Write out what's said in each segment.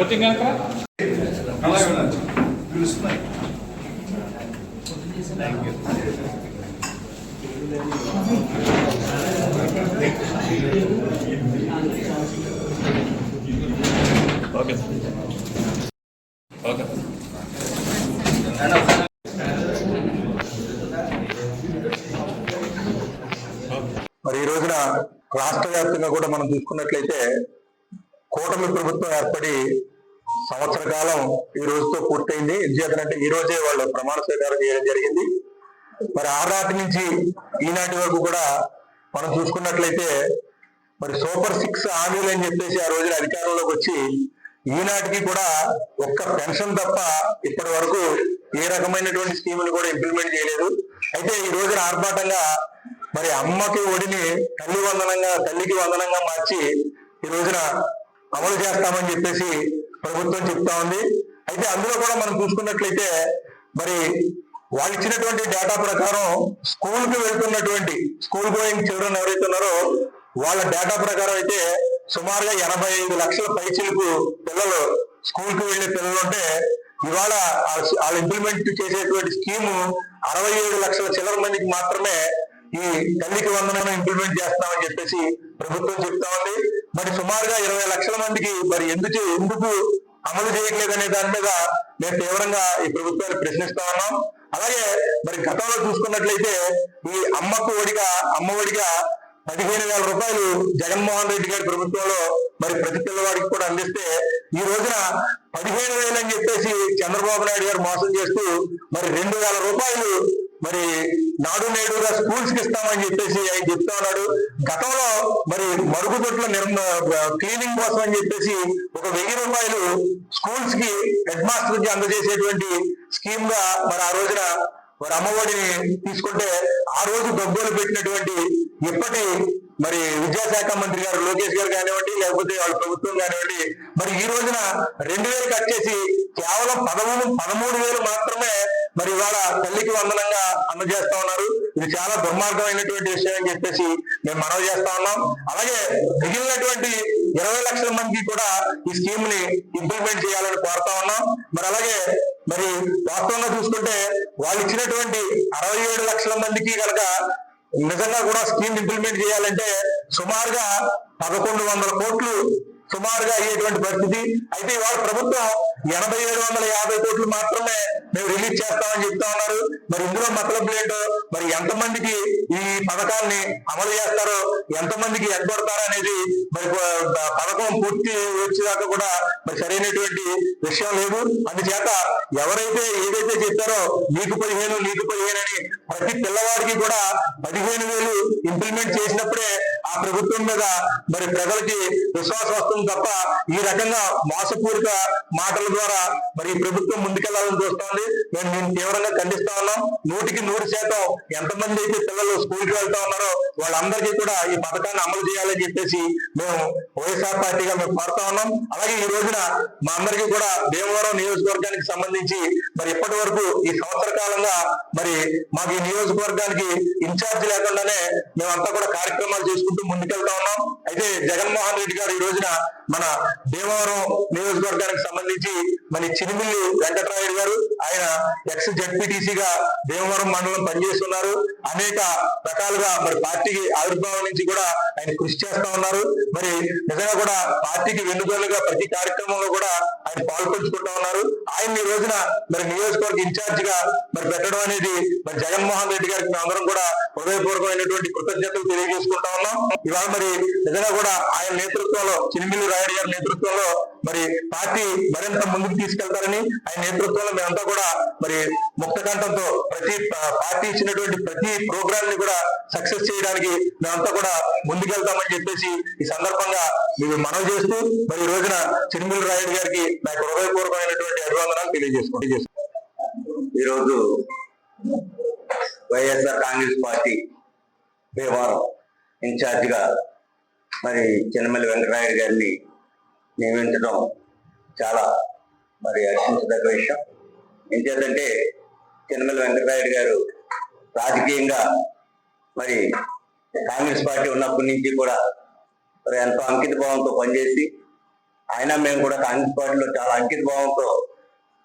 Voting కనుక okay okay మరి ఈ రోజున రాష్ట్ర వ్యాప్తంగా కూడా మనం చూసుకున్నట్లయితే కూటమి ప్రభుత్వం ఏర్పడి సంవత్సర కాలం ఈ రోజుతో పూర్తయింది. ఎందుచేతనంటే ఈ రోజే వాళ్ళు ప్రమాణ స్వీకారం చేయడం జరిగింది. మరి ఆనాటి నుంచి ఈనాటి వరకు కూడా మనం చూసుకున్నట్లయితే మరి సూపర్ సిక్స్ హామీలు అని చెప్పేసి ఆ రోజున అధికారంలోకి వచ్చి ఈనాటికి కూడా ఒక్క పెన్షన్ తప్ప ఇప్పటి వరకు ఏ రకమైనటువంటి స్కీములు కూడా ఇంప్లిమెంట్ చేయలేదు. అయితే ఈ రోజున ఆర్భాటంగా మరి అమ్మకి ఒడిని తల్లి వందనంగా తల్లికి వందనంగా మార్చి ఈ రోజున అమలు చేస్తామని చెప్పేసి ప్రభుత్వం చెప్తా ఉంది. అయితే అందులో కూడా మనం చూసుకున్నట్లయితే మరి వాళ్ళు ఇచ్చినటువంటి డేటా ప్రకారం స్కూల్కు వెళ్తున్నటువంటి స్కూల్ గోయింగ్ చిల్డ్రన్ ఎవరైతే ఉన్నారో వాళ్ళ డేటా ప్రకారం అయితే సుమారుగా ఎనభై ఐదు లక్షల పైచిలకు పిల్లలు స్కూల్కు వెళ్ళే పిల్లలు ఉంటే ఇవాళ ఆ- వాళ్ళు ఇంప్లిమెంట్ చేసేటువంటి స్కీము అరవై ఏడు లక్షల చిల్లర మందికి మాత్రమే ఈ తల్లికి వందనం ఇంప్లిమెంట్ చేస్తామని చెప్పేసి ప్రభుత్వం చెప్తా ఉంది. మరి సుమారుగా ఇరవై లక్షల మందికి మరి ఎందుకు ఎందుకు అమలు చేయట్లేదనే దాని మీద మేము తీవ్రంగా ఈ ప్రభుత్వాన్ని ప్రశ్నిస్తా ఉన్నాం. అలాగే మరి గతంలో చూసుకున్నట్లయితే ఈ అమ్మకు ఒడిగా అమ్మ ఒడిగా పదిహేను వేల రూపాయలు జగన్మోహన్ రెడ్డి గారి ప్రభుత్వంలో మరి ప్రతి పిల్లవాడికి కూడా అందిస్తే ఈ రోజున పదిహేను వేలు అని చెప్పేసి చంద్రబాబు నాయుడు గారు మోసం చేస్తూ మరి రెండు వేల రూపాయలు మరి నాడు నేడుగా స్కూల్స్కి ఇస్తామని చెప్పేసి ఆయన చెప్తా ఉన్నాడు గతంలో మరి మరుగుదొడ్ల నిర్మ క్లీనింగ్ కోసం అని చెప్పేసి ఒక వెయ్యి రూపాయలు స్కూల్స్కి హెడ్ మాస్టర్కి అందజేసేటువంటి స్కీమ్గా మరి ఆ రోజున మరి అమ్మఒడిని తీసుకుంటే ఆ రోజు గొగ్గోలు పెట్టినటువంటి ఇప్పటి మరి విద్యాశాఖ మంత్రి గారు లోకేష్ గారు కానివ్వండి లేకపోతే వాళ్ళ ప్రభుత్వం కానివ్వండి మరి ఈ రోజున రెండు వేలు కట్ చేసి కేవలం పదమూడు పదమూడు వేలు మాత్రమే మరి ఇవాళ తల్లికి వందనంగా అందజేస్తా ఉన్నారు. ఇది చాలా దుర్మార్గమైనటువంటి విషయం అని చెప్పేసి మేము మనవి చేస్తా ఉన్నాం. అలాగే మిగిలినటువంటి ఇరవై లక్షల మందికి కూడా ఈ స్కీమ్ని ఇంప్లిమెంట్ చేయాలని కోరుతా ఉన్నాం. మరి అలాగే మరి వాస్తవంగా చూసుకుంటే వాళ్ళు ఇచ్చినటువంటి అరవై ఏడు లక్షల మందికి కనుక నిజంగా కూడా స్కీమ్ ఇంప్లిమెంట్ చేయాలంటే సుమారుగా పదకొండు వందల కోట్లు సుమారుగా అయ్యేటువంటి పరిస్థితి. అయితే ఇవాళ ప్రభుత్వం ఎనభై ఏడు వందల యాభై కోట్లు మాత్రమే మేము రిలీజ్ చేస్తామని చెప్తా ఉన్నారు. మరి ఇందులో మతలబ్ ఏంటో మరి ఎంతమందికి ఈ పథకాన్ని అమలు చేస్తారో ఎంతమందికి ఎగ్గొడతారో అనేది మరి పథకం పూర్తి వచ్చేదాకా కూడా మరి సరైనటువంటి విషయం లేదు. అందుచేత ఎవరైతే ఏదైతే చెప్పారో నీకు పదిహేను నీకు పదిహేను అని ప్రతి పిల్లవాడికి కూడా పదిహేను వేలు ఇంప్లిమెంట్ చేసినప్పుడే ఆ ప్రభుత్వం మీద మరి ప్రజలకి విశ్వాసం వస్తుంది. తప్ప ఈ రకంగా మోసపూరిత మాటల ద్వారా మరి ప్రభుత్వం ముందుకెళ్ళాలని చూస్తోంది. మేము మేము తీవ్రంగా ఖండిస్తా ఉన్నాం. నూటికి నూరు శాతం ఎంతమంది అయితే పిల్లలు స్కూల్కి వెళ్తా ఉన్నారో వాళ్ళందరికీ కూడా ఈ పథకాన్ని అమలు చేయాలని చెప్పేసి మేము వైఎస్ఆర్ పార్టీగా మేము కోరుతా ఉన్నాం. అలాగే ఈ రోజున మా అందరికీ కూడా భీమవరం నియోజకవర్గానికి సంబంధించి మరి ఇప్పటి వరకు ఈ సంవత్సర కాలంగా మరి మాకు ఈ నియోజకవర్గానికి ఇన్ఛార్జ్ లేకుండానే మేమంతా కూడా కార్యక్రమాలు చేసుకుంటూ ముందుకెళ్తా ఉన్నాం. అయితే జగన్మోహన్ రెడ్డి గారు ఈ రోజున మన భీమవరం నియోజకవర్గానికి సంబంధించి మరి చినిమిల్లి వెంకటరాయుడు గారు ఆయన ఎక్స్ జడ్పీటీసీగా భీమవరం మండలం పనిచేస్తున్నారు. అనేక రకాలుగా మరి పార్టీకి ఆవిర్భావం నుంచి కూడా ఆయన కృషి చేస్తా ఉన్నారు. మరి నిజంగా కూడా పార్టీకి వెనుకలుగా ప్రతి కార్యక్రమంలో కూడా ఆయన పాల్పంచుకుంటా ఉన్నారు. ఆయన ఈ రోజున మరి నియోజకవర్గ ఇన్ఛార్జ్గా మరి పెట్టడం అనేది మరి జగన్మోహన్ రెడ్డి గారికి మేమందరం అందరం కూడా హృదయపూర్వకమైనటువంటి కృతజ్ఞతలు తెలియజేసుకుంటా ఉన్నాం. ఇవాళ మరి నిజంగా కూడా ఆయన నేతృత్వంలో చినిమిల్లి రాయుడు గారి నేతృత్వంలో మరి పార్టీ మరింత ముందుకు తీసుకెళ్తారని ఆయన నేతృత్వంలో మేమంతా కూడా మరి ముక్తకంఠంతో ప్రతి పార్టీ ఇచ్చినటువంటి ప్రతి ప్రోగ్రామ్ని కూడా సక్సెస్ చేయడానికి మేమంతా కూడా ముందుకెళ్తామని చెప్పేసి ఈ సందర్భంగా మీరు మనవి చేస్తూ మరి ఈ రోజున చిరుమిల్లు రాయుడు గారికి నాకు హృదయపూర్వకమైనటువంటి అభివందనాలు తెలియజేసుకుంటూ ఈరోజు వైఎస్ఆర్ కాంగ్రెస్ పార్టీ భీమవరం ఇన్ఛార్జిగా మరి చిన్నమల్లి వెంకటరాయుడు గారిని నియమించడం చాలా మరి హర్షించదగ్గ విషయం. ఏంటంటే చిన్నమల్లి వెంకటనాయుడు గారు రాజకీయంగా మరి కాంగ్రెస్ పార్టీ ఉన్నప్పటి నుంచి కూడా మరి ఎంతో అంకిత భావంతో పనిచేసి ఆయన మేము కూడా కాంగ్రెస్ పార్టీలో చాలా అంకిత భావంతో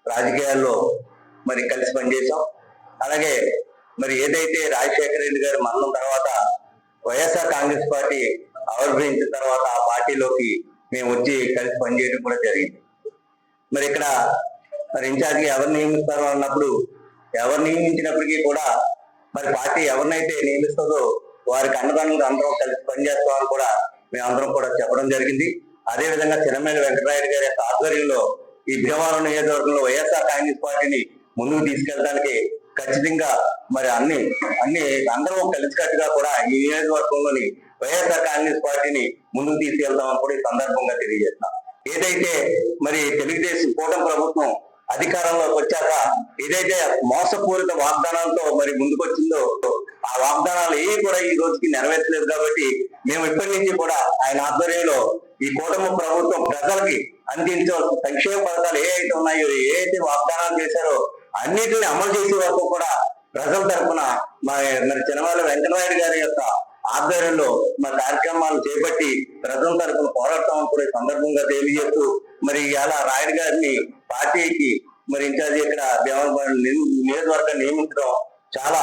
రాజకీయాల్లో మరి కలిసి పనిచేసాం అలాగే మరి ఏదైతే రాజశేఖర రెడ్డి గారు మరణం తర్వాత వైఎస్ఆర్ కాంగ్రెస్ పార్టీ ఆవిర్భవించిన తర్వాత ఆ పార్టీలోకి మేము వచ్చి కలిసి పనిచేయడం కూడా జరిగింది. మరి ఇక్కడ మరి ఇన్ఛార్జ్ ఎవరు నియమిస్తారు అన్నప్పుడు ఎవరు నియమించినప్పటికీ కూడా మరి పార్టీ ఎవరినైతే నియమిస్తుందో వారికి అన్నదానంగా అందరం కలిసి పనిచేస్తామని కూడా మేమందరం కూడా చెప్పడం జరిగింది. అదే విధంగా వెంకటరాయుడు గారి యొక్క ఆధ్వర్యంలో ఈ భీమవరం నియోజకవర్గంలో వైఎస్ఆర్ కాంగ్రెస్ పార్టీని ముందుకు తీసుకెళ్ళడానికి ఖచ్చితంగా మరి అన్ని అన్ని అందరం కలిసికట్టుగా కూడా ఈ నియోజకవర్గంలోని వైఎస్ఆర్ కాంగ్రెస్ పార్టీని ముందుకు తీసుకెళ్తామని కూడా ఈ సందర్భంగా తెలియజేస్తున్నాం. ఏదైతే మరి తెలుగుదేశం కూటమి ప్రభుత్వం అధికారంలోకి వచ్చాక ఏదైతే మోసపూరిత వాగ్దానాలతో మరి ముందుకొచ్చిందో ఆ వాగ్దానాలు ఏవి కూడా ఈ రోజుకి నెరవేర్చలేదు కాబట్టి మేము ఇప్పటి నుంచి కూడా ఆయన ఆధ్వర్యంలో ఈ కూటమి ప్రభుత్వం ప్రజలకి అందించవలసిన సంక్షేమ పథకాలు ఏ అయితే ఉన్నాయో ఏ అయితే వాగ్దానాలు చేశారో అన్నిటిని అమలు చేసే వరకు కూడా ప్రజల తరఫున మరి మరి చిన్నవాళ్ళ వెంకటరాయుడు గారి యొక్క ఆధ్వర్యంలో మా కార్యక్రమాలు చేపట్టి ప్రజల తరపున పోరాటం కూడా సందర్భంగా తెలియజేస్తూ మరి ఇలా రాయుడు గారిని పార్టీకి మరి ఇన్ఛార్జ్ ఇక్కడ దేవరపాడు నియోజకవర్గం నియమించడం చాలా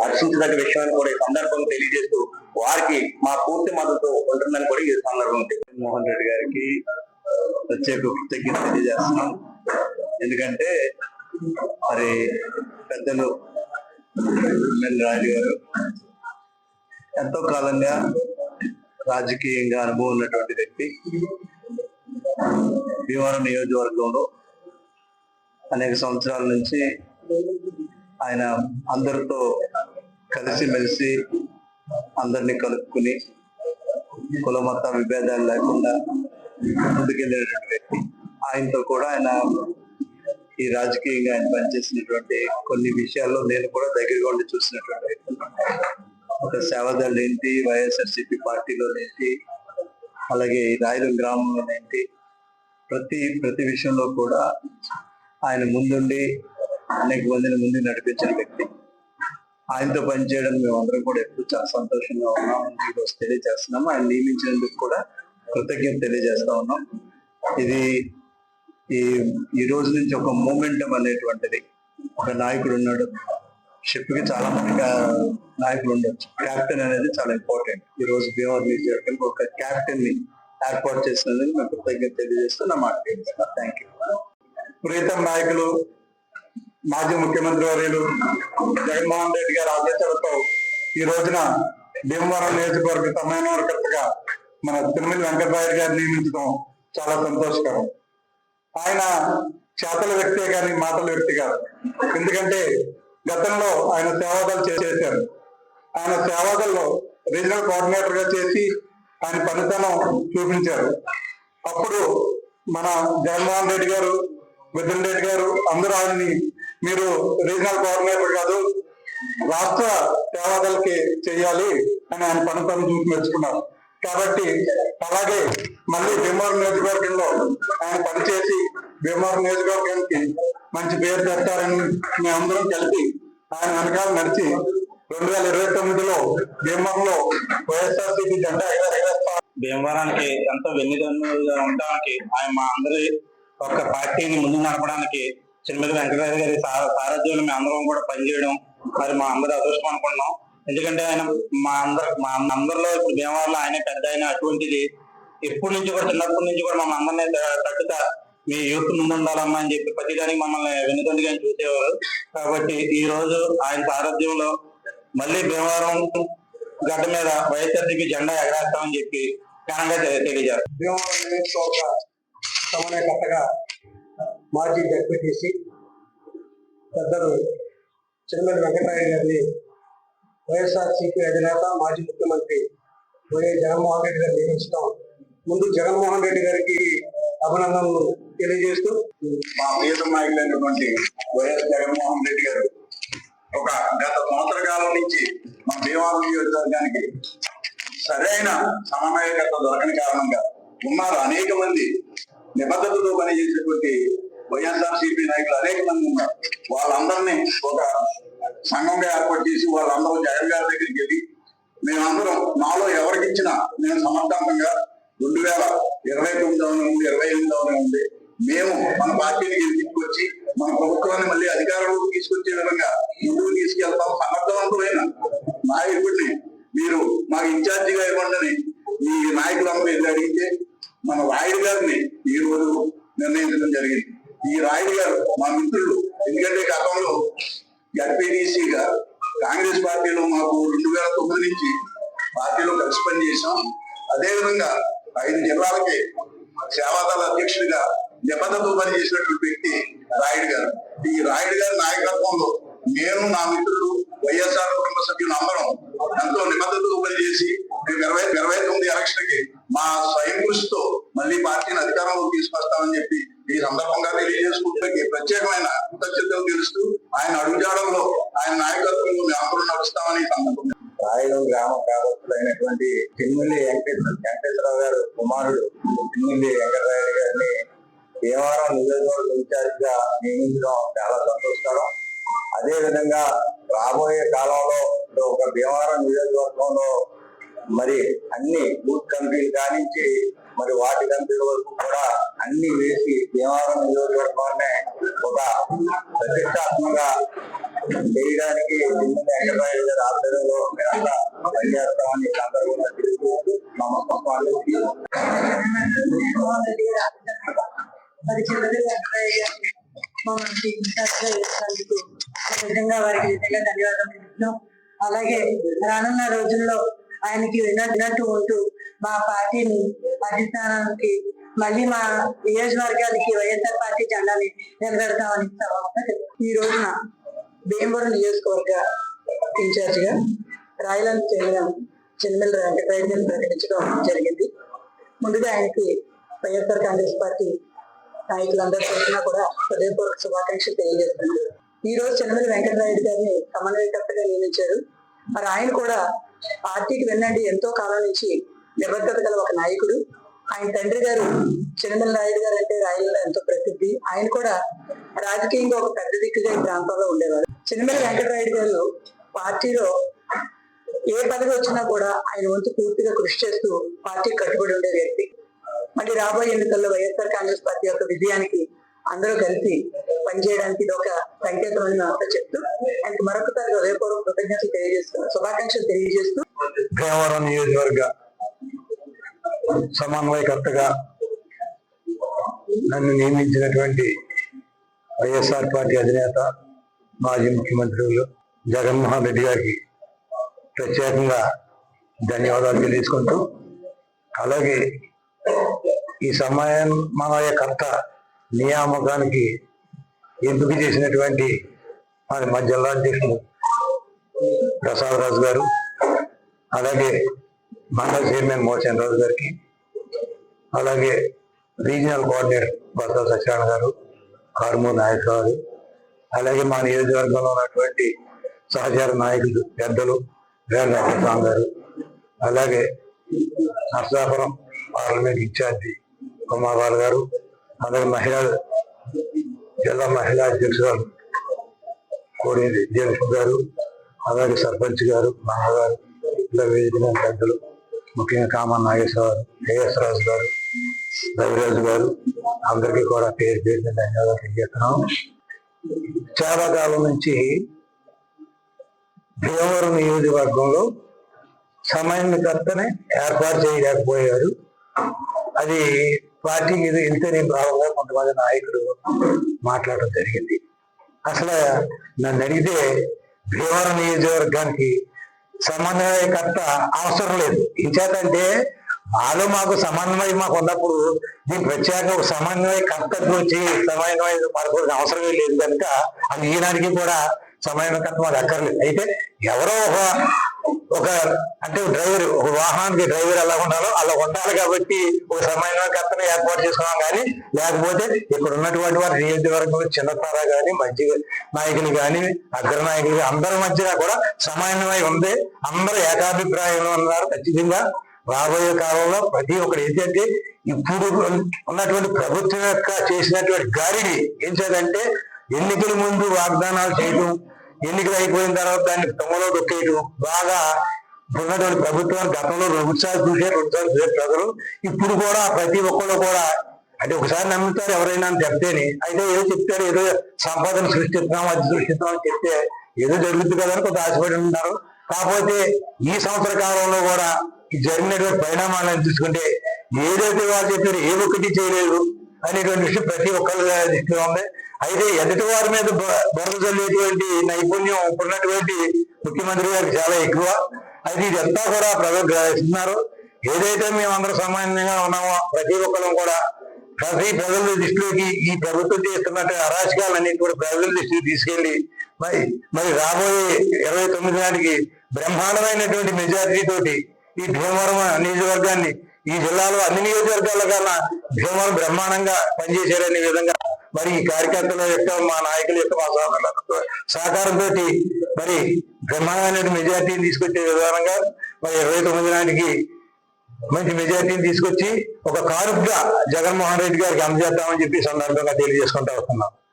హర్షించదగ్గ విషయాన్ని కూడా ఈ సందర్భంగా తెలియజేస్తూ వారికి మా పూర్తి మద్దతు ఉంటుందని కూడా ఈ సందర్భంగా జగన్మోహన్ మోహన్ రెడ్డి గారికి ప్రత్యేక కృతజ్ఞత తెలియజేస్తున్నాం. ఎందుకంటే మరి పెద్దలు ఎమ్మెల్యే రాజు గారు ఎంతో కాలంగా రాజకీయంగా అనుభవం ఉన్నటువంటి వ్యక్తి. భీమవరం నియోజకవర్గంలో అనేక సంవత్సరాల నుంచి ఆయన అందరితో కలిసిమెలిసి అందరినీ కలుపుకుని కుల మత విభేదాలు లేకుండా ముందుకెళ్ళినటువంటి వ్యక్తి. ఆయనతో కూడా ఆయన ఈ రాజకీయంగా ఆయన పనిచేసినటువంటి కొన్ని విషయాల్లో నేను కూడా దగ్గరగా ఉండి చూసినటువంటి ఒక సేవదళ్ళు ఏంటి? వైఎస్ఆర్సిపి పార్టీలోనేంటి అలాగే ఈ గ్రామంలోనేంటి ప్రతి ప్రతి విషయంలో కూడా ఆయన ముందుండి అనేక మందిని ముందు నడిపించిన వ్యక్తి. ఆయనతో పనిచేయడం మేము అందరం కూడా ఎప్పుడు చాలా సంతోషంగా ఉన్నాం. ఈరోజు తెలియజేస్తున్నాము ఆయన నియమించినందుకు కూడా కృతజ్ఞత తెలియజేస్తా ఉన్నాం. ఇది ఈ ఈ రోజు నుంచి ఒక మూమెంటం అనేటువంటిది. ఒక నాయకుడు ఉన్నాడు. షిప్కి చాలా మంది నాయకులు ఉండొచ్చు. క్యాప్టెన్ అనేది చాలా ఇంపార్టెంట్ ఈ రోజు భీమవరం నియోజకవర్గానికి ఒక క్యాప్టెన్ని ఏర్పాటు చేసినందుకు మేము కృతజ్ఞత తెలియజేస్తూ నా మాట థ్యాంక్ యూ ప్రీతం నాయకులు మాజీ ముఖ్యమంత్రి వర్యులు జగన్మోహన్ రెడ్డి గారి ఆదేశాలతో ఈ రోజున భీమవరం నియోజకవర్గ సమన్వయకర్తగా మన తిరుమల వెంకటరాయుడు గారిని నియమించడం చాలా సంతోషకరం. ఆయన చేతల వ్యక్తే కానీ మాటల వ్యక్తి కాదు. ఎందుకంటే గతంలో ఆయన సేవాదాలు చేశారు. ఆయన సేవాదల్లో రీజనల్ కోఆర్డినేటర్గా చేసి ఆయన పనితనం చూపించారు. అప్పుడు మన జగన్మోహన్ రెడ్డి గారు మిథున్ రెడ్డి గారు అందరూ ఆయన్ని మీరు రీజనల్ కోఆర్డినేటర్ కాదు రాష్ట్ర సేవాదలకి చేయాలి అని ఆయన పనితనం చూసి మెచ్చుకున్నారు కాబట్టి అలాగే మళ్ళీ భీమవరం నియోజకవర్గంలో ఆయన పనిచేసి భీమవరం నియోజకవర్గానికి మంచి పేరు తెస్తారని మేమందరం కలిపి ఆయన వెనకాల నడిచి రెండు వేల ఇరవై తొమ్మిదిలో భీమవరంలో వైఎస్ఆర్సీపీ జెండా ఎగరేస్తాం. భీమవరానికి ఎంతో వెన్నుదన్నుగా ఉండడానికి ఆయన మా అందరి ఒక పార్టీని ముందు నడపడానికి చిన్నమిది వెంకటరాజు గారి సారథ్యంలో మేము అందరం కూడా పనిచేయడం మరి మా అందరి అదృష్టం అనుకుంటున్నాం. ఎందుకంటే ఆయన మా అందరు మా అందరిలో ఇప్పుడు భీమవరంలో ఆయనే పెద్ద ఆయన అటువంటిది. ఎప్పటి నుంచి కూడా చిన్నప్పటి నుంచి కూడా మమ్మల్ని అందరినీ తట్టుతా మీ యూత్ ముందుండాలమ్మా అని చెప్పి ప్రతిదానికి మమ్మల్ని వెనుదండిగా చూసేవారు. కాబట్టి ఈ రోజు ఆయన సారథ్యంలో మళ్ళీ భీమవరం గడ్డ మీద వైఎస్ఆర్సీపీ జెండా ఎగరేస్తామని చెప్పి ఘనంగా తె- తెలియజేస్తారు భీమవరం నియోజకవర్గ సమన్వయకర్తగా మాజీ జడ్పీటీసీ పెద్దలు చిరుమల వెంకటరాయ గారిని వైఎస్ఆర్సీపీ అధినేత మాజీ ముఖ్యమంత్రి వైఎస్ జగన్మోహన్ రెడ్డి గారు నియమించడం. ముందు జగన్మోహన్ రెడ్డి గారికి అభినందనలు తెలియజేస్తూ మా ప్రియత నాయకులైనటువంటి వైఎస్ జగన్మోహన్ రెడ్డి గారు ఒక గత సంవత్సర కాలం నుంచి మా భీమవరం నియోజకవర్గానికి సరైన సమన్వయకర్త దొరకని కారణంగా ఉన్నారు అనేక మంది నిబద్ధతతో పనిచేసేటువంటి వైఎస్ఆర్ సిపి నాయకులు అనేక మంది ఉన్నారు. వాళ్ళందరినీ ఒక సంఘంగా ఏర్పాటు చేసి వాళ్ళందరూ జగన్ గారి దగ్గరికి వెళ్ళి మేమందరం నాలో ఎవరికిచ్చినా మేము నేను సమర్థవంతంగా రెండు వేల ఇరవై తొమ్మిదవ నుండి ఇరవై ఎనిమిదవ నుండి మేము మన పార్టీని గెలిపించుకొచ్చి మన ప్రభుత్వాన్ని మళ్ళీ అధికారంలోకి తీసుకొచ్చే విధంగా ముందుకు తీసుకెళ్తాం. సమర్థవంతమైన నాయకుడిని మీరు మాకు ఇన్ఛార్జిగా ఇవ్వండి ఈ నాయకులందరూ అడిగితే మన రాయుడు గారిని ఈ రోజు నిర్ణయించడం జరిగింది. ఈ రాయుడు గారు మా మిత్రులు. ఎందుకంటే గతంలో గా కాంగ్రెస్ పార్టీలో మాకు రెండు వేల తొమ్మిది నుంచి పార్టీలో కలిసి పనిచేసాం అదేవిధంగా ఐదు జిల్లాలకి సేవాదళ అధ్యక్షుడిగా నిబద్ధత పని చేసినటువంటి వ్యక్తి రాయుడు గారు. ఈ రాయుడు గారి నాయకత్వంలో నేను నా మిత్రులు వైఎస్ఆర్ కుటుంబ సభ్యులు అందరం ఎంతో నిబద్ధతతో పనిచేసి మేము ఇరవై ఇరవై తొమ్మిది ఎలక్షన్కి మా స్వయం కృషితో మళ్ళీ పార్టీని అధికారంలోకి తీసుకొస్తామని చెప్పి ఈ సందర్భంగా తెలియజేసుకుంటే ప్రత్యేకమైన కృతజ్ఞతలు తెలుస్తూ ఆయన అడుగుజాడల్లో ఆయన నాయకత్వంలో మేము అందరూ నడుస్తామని ఈ సందర్భంగా రాయడం గ్రామ గ్రామస్తులైనటువంటి వెంకటేశ్వర వెంకటేశ్వరరావు గారు కుమారుడు చిన్మిల్లి వెంకటరాయుడు గారిని భీమవరం నియోజకవర్గ ఇన్ఛార్జిగా నియమించడం చాలా సంతోషకరం. అదే విధంగా రాబోయే కాలంలో ఒక భీమవరం నియోజకవర్గంలో మరి అన్ని బూత్ కమిటీలు కానించి మరి వార్డు కమిటీల వరకు కూడా అన్ని వేసి భీమవరం నియోజకవర్గాన్ని ఒక ప్రతిష్టాత్మక చేయడానికి వెంకటరాయ గారి ఆధ్వర్యంలో మేమంతా పనిచేస్తామని సందర్భంగా తెలియజేస్తూ నమస్కారాలు మరి చిన్నది వెంకటయ్య గారిని మమ్మల్ని ఇన్ఛార్జ్గా చేసినందుకు వారికి నిజంగా ధన్యవాదాలు అలాగే రానున్న రోజుల్లో ఆయనకి వినట్టు ఉంటూ మా పార్టీని అధిష్టానానికి మళ్ళీ మా నియోజకవర్గానికి వైఎస్ఆర్ పార్టీ జెండాని నిలబెడతామని ఈ రోజున భీమవరం నియోజకవర్గ ఇన్ఛార్జిగా రాయలను చెందిన చిన్నమిల్ల వెంకటరాయుడు ప్రకటించడం జరిగింది. ముందుగా ఆయనకి వైఎస్ఆర్ కాంగ్రెస్ పార్టీ నాయకులందరి తరఫున కూడా హృదయపూర్వక శుభాకాంక్షలు తెలియజేస్తున్నాను. ఈ రోజు చెన్నమల వెంకటరాయుడు గారిని సమన్వయకర్తగా నియమించారు. మరి ఆయన కూడా పార్టీకి వెళ్ళండి ఎంతో కాలం నుంచి నిబద్ధత గల ఒక నాయకుడు. ఆయన తండ్రి గారు చిన్నమిల్లి రాయుడు గారు అంటే రాయల్లో ఎంతో ప్రసిద్ధి. ఆయన కూడా రాజకీయంగా ఒక పెద్ద దిక్కుగా ఈ ప్రాంతంలో ఉండేవారు. చిన్నమిల్లి వెంకటరాయుడు గారు పార్టీలో ఏ పదవి వచ్చినా కూడా ఆయన వంతు పూర్తిగా కృషి చేస్తూ పార్టీకి కట్టుబడి ఉండే వ్యక్తి. మళ్ళీ రాబోయే ఎన్నికల్లో వైఎస్ఆర్ కాంగ్రెస్ పార్టీ యొక్క విజయానికి అందరూ కలిసి పనిచేయడానికి ఇది ఒక సంకేతం అని మేము అంతా చెప్తూ ఆయనకు మరొకసారి హృదయపూర్వక కృతజ్ఞతలు తెలియజేస్తూ శుభాకాంక్షలు తెలియజేస్తూ. భీమవరం నియోజకవర్గ సమన్వయకర్తగా నన్ను నియమించినటువంటి వైఎస్ఆర్ పార్టీ అధినేత మాజీ ముఖ్యమంత్రులు జగన్మోహన్ రెడ్డి గారికి ప్రత్యేకంగా ధన్యవాదాలు తెలియజేసుకుంటూ అలాగే ఈ సమన్వయకర్త నియామకానికి ఎంపిక చేసినటువంటి మరి మా జిల్లా అధ్యక్షుడు ప్రసాద్ రాజు గారు అలాగే మండల చైర్మన్ మోహన్ రాజు గారికి అలాగే రీజనల్ కోఆర్డినేటర్ బసవ సత్యనారాయణ గారు కారుమూరు నాయక్ గారు అలాగే మా నియోజకవర్గంలో ఉన్నటువంటి సహచార నాయకులు పెద్దలు వేల వెంకటరామ్ గారు అలాగే నర్సాపురం పార్లమెంట్ ఇన్ఛార్జి ఉమాబాల్ గారు అలాగే మహిళా జిల్లా మహిళా అధ్యక్షురాలు కోడేది జగన్ గారు అలాగే సర్పంచ్ గారు నాన్నగారు ఇలా వేదిక పెద్దలు ముఖ్యంగా కామన్ నాగేశ్వర ఏఎస్ రాజు గారు రవిరాజు గారు అందరికీ కూడా పేరు పేరు ధన్యవాదాలు తెలియజేస్తున్నాం. చాలా కాలం నుంచి భీమవరం నియోజకవర్గంలో సమన్వయకర్తని ఏర్పాటు చేయలేకపోయారు. అది పార్టీ మీద ఎంతనే భావంగా కొంతమంది నాయకుడు మాట్లాడడం జరిగింది. అసలు నన్ను అడిగితే భీమవరం నియోజకవర్గానికి సమన్వయకర్త అవసరం లేదు. ఇంచేతంటే వాళ్ళు మాకు సమన్వయం మాకు ఉన్నప్పుడు దీని ప్రత్యేక సమన్వయకర్త గురించి సమన్వయం పడుకోవాల్సిన అవసరమే లేదు కనుక అది ఈనాటికి కూడా సమన్వయకర్త మాకు అక్కర్లేదు. అయితే ఎవరో ఒక ఒక అంటే డ్రైవర్ ఒక వాహనానికి డ్రైవర్ ఎలా ఉండాలో అలా ఉండాలి కాబట్టి ఒక సమన్వయకర్తను ఏర్పాటు చేసుకున్నాం కానీ లేకపోతే ఇక్కడ ఉన్నటువంటి వారి నియోజకవర్గంలో చిన్నతార కానీ మధ్య నాయకులు కానీ అగ్ర నాయకులు అందరి మధ్య కూడా సమన్వయం ఉంది అందరూ ఏకాభిప్రాయంలో ఉన్నారు. ఖచ్చితంగా రాబోయే కాలంలో ప్రతి ఒక్కరు ఏంటంటే ఇప్పుడు ఉన్నటువంటి ప్రభుత్వం యొక్క చేసినటువంటి గారిని ఏం చేయాలంటే ఎన్నికల ముందు వాగ్దానాలు చేయడం ఎన్నికలు అయిపోయిన తర్వాత దాన్ని తమలో దొక్కేయడం బాగా ఉన్నటువంటి ప్రభుత్వాన్ని గతంలో రెండుసార్లు చూసే రెండుసార్లు చూసే ప్రజలు ఇప్పుడు కూడా ప్రతి ఒక్కళ్ళు కూడా అంటే ఒకసారి నమ్ముతారు ఎవరైనా అని చెప్తేనే. అయితే ఏదో చెప్తారు ఏదో సంపాదన సృష్టిస్తున్నాం అది సృష్టిస్తున్నాం అని చెప్తే ఏదో జరుగుతుంది కదా అని కొంత ఆశపడి ఉన్నారు కాకపోతే ఈ సంవత్సర కాలంలో కూడా ఈ జరిగినటువంటి పరిణామాలను చూసుకుంటే ఏదైతే వాళ్ళు చెప్పారు ఏ ఒక్కటి చేయలేదు అనేటువంటి విషయం ప్రతి ఒక్కరి దృష్టిలో ఉంది. అయితే ఎదుటి వారి మీద బురద చల్లేటువంటి నైపుణ్యం ఉన్నటువంటి ముఖ్యమంత్రి గారికి చాలా ఎక్కువ. అయితే ఇదంతా కూడా ప్రజలు గ్రహిస్తున్నారు. ఏదైతే మేమందరం సామాన్యంగా ఉన్నామో ప్రతి ఒక్కరం కూడా ప్రతి ప్రజల దృష్టిలోకి ఈ ప్రభుత్వం చేస్తున్నట్టు అరాచకాలన్నీ కూడా ప్రజల దృష్టికి తీసుకెళ్ళి మరి మరి రాబోయే ఇరవై తొమ్మిది నాటికి బ్రహ్మాండమైనటువంటి మెజారిటీ తోటి ఈ భీమవరం నియోజకవర్గాన్ని ఈ జిల్లాలో అన్ని నియోజకవర్గాల కన్నా భీమవరం బ్రహ్మాండంగా పనిచేశారనే విధంగా మరి ఈ కార్యకర్తల యొక్క మా నాయకుల యొక్క మా సహకారంతో సహకారంతో మరి బ్రహ్మాండమైన మెజార్టీని తీసుకొచ్చే విధానంగా మరి ఇరవై తొమ్మిది నాటికి మంచి మెజార్టీని తీసుకొచ్చి ఒక కానుకగా జగన్మోహన్ రెడ్డి గారికి అందజేద్దామని చెప్పి సందర్భంగా తెలియజేసుకుంటా వస్తున్నాం.